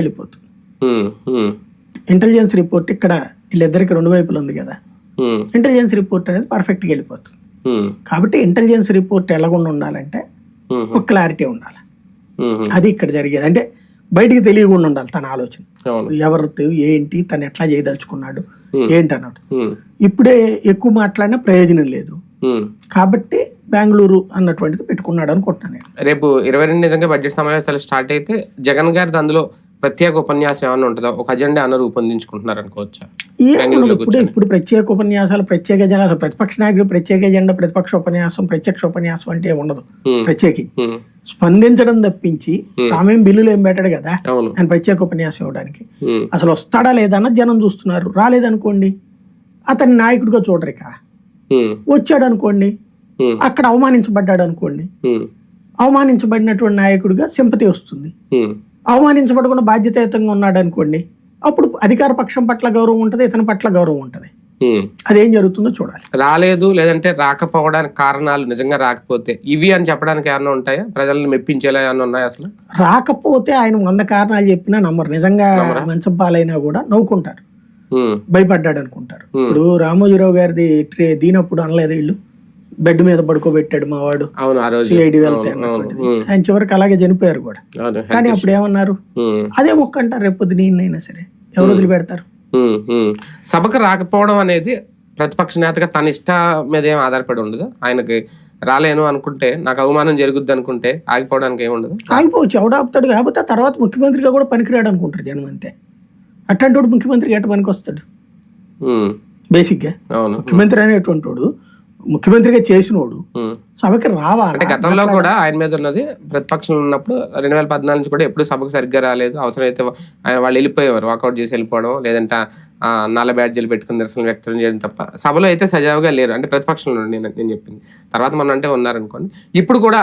వెళ్ళిపోతుంది. Intelligence report ఇక్కడ వీళ్ళిద్దరికి రెండు వైపులు ఉంది కదా. ఇంటెలిజెన్స్ రిపోర్ట్ అనేది పర్ఫెక్ట్గా వెళ్ళిపోతుంది. కాబట్టి ఇంటెలిజెన్స్ రిపోర్ట్ ఎలాగుండా ఉండాలంటే ఒక క్లారిటీ ఉండాలి. అది ఇక్కడ జరిగేది. అంటే బయటికి తెలియకుండా ఉండాలి తన ఆలోచన. ఎవరు ఏంటి తను ఎట్లా చేయదలుచుకున్నాడు. ఏంటి అన్నాడు ఇప్పుడే ఎక్కువ మాట్లాడినా ప్రయోజనం లేదు. కాబట్టి బెంగళూరు అన్నటువంటిది పెట్టుకున్నాడు అనుకుంటున్నాను నేను. రేపు ఇరవై రెండు నిజంగా బడ్జెట్ సమావేశాలు స్టార్ట్ అయితే జగన్ గారిది అందులో ప్రత్యేక ఉపన్యాసం ఏమైనా ఉంటుందా? ఒక అజెండా అన్న రూపొందించుకుంటున్నారు అనుకోవచ్చా? ఇప్పుడు ఇప్పుడు ప్రత్యేక ఉపన్యాసాలు ప్రత్యేక జనాలు ప్రతిపక్ష నాయకుడు ప్రత్యేక ఎజెండా ప్రతిపక్ష ఉపన్యాసం ప్రత్యక్ష ఉపన్యాసం అంటే ఉండదు Hmm. ప్రత్యేకి. ఉమ్, స్పందించడం తప్పించి తామేం బిల్లులు ఏం పెట్టాడు కదా? ఆయన ప్రత్యేక ఉపన్యాసం ఇవ్వడానికి. అసలు వస్తాడా లేదన్న జనం చూస్తున్నారు. రాలేదనుకోండి అతని నాయకుడిగా చూడరు ఇక. ఉమ్, వచ్చాడు అనుకోండి అక్కడ అవమానించబడ్డాడు అనుకోండి అవమానించబడినటువంటి నాయకుడిగా సింపతి వస్తుంది. అవమానించబడకుండా బాధ్యతాయుతంగా ఉన్నాడు అనుకోండి అప్పుడు అధికార పక్షం పట్ల గౌరవం ఉంటుంది ఇతని పట్ల గౌరవం ఉంటుంది. అదేం జరుగుతుందో చూడాలి. రాలేదు లేదంటే రాకపోవడానికి కారణాలు నిజంగా రాకపోతే ఇవి అని చెప్పడానికి ఏమన్నా ఉంటాయా? ప్రజల్ని మెప్పించేలా ఏమన్నా ఉన్నాయా అసలు? రాకపోతే ఆయన వంద కారణాలు చెప్పినా నమ్మరు. నిజంగా మంచం పాలైనా కూడా నవ్వుకుంటారు. భయపడ్డాడు అనుకుంటారు ఇప్పుడు రామోజీరావు గారిది దీనప్పుడు అనలేదు వీళ్ళు. బెడ్ మీద పడుకోబెట్టాడు మా వాడు. సిఐడి వెళ్తే ఆయన చివరికి అలాగే చనిపోయారు కూడా. కానీ అప్పుడు ఏమన్నారు? అదే మొక్క అంటారు రేపు నేనైనా సరే. ఎవరు వదిలిపెడతారు. సభకు రాకపోవడం అనేది ప్రతిపక్ష నేతగా తన ఇష్ట మీద ఏం ఆధారపడి ఉండదు. ఆయనకి రాలేను అనుకుంటే నాకు అవమానం జరుగుద్ది అనుకుంటే ఆగిపోవడానికి ఏమి ఉండదు. ఆగిపోవచ్చు ఎవడు ఆపుతాడు. కాకపోతే తర్వాత ముఖ్యమంత్రిగా కూడా పనికిరాడు అనుకుంటారు జనం అంతే. అట్లాంటి వాడు ముఖ్యమంత్రికి ఎట్ట పనికి వస్తాడు బేసిక్గా అవును. ముఖ్యమంత్రి అనేటువంటి వాడు ముఖ్యమంత్రిగా చేసినోడు. సభకి రావాలి? అంటే గతంలో కూడా ఆయన మీద ఉన్నది ప్రతిపక్షంలో ఉన్నప్పుడు రెండు వేల పద్నాలుగు నుంచి కూడా ఎప్పుడు సభకు సరిగ్గా రాలేదు. అవసరమైతే ఆయన వాళ్ళు వెళ్ళిపోయేవారు వాకౌట్ చేసి వెళ్ళిపోవడం లేదంటే ఆ నల్ల బ్యాడ్జీలు పెట్టుకుని నిరసన వ్యక్తం చేయడం తప్ప సభలో అయితే సజావుగా లేరు. అంటే ప్రతిపక్షంలో నేను నేను చెప్పింది. తర్వాత మనం అంటే ఉన్నారనుకోండి. ఇప్పుడు కూడా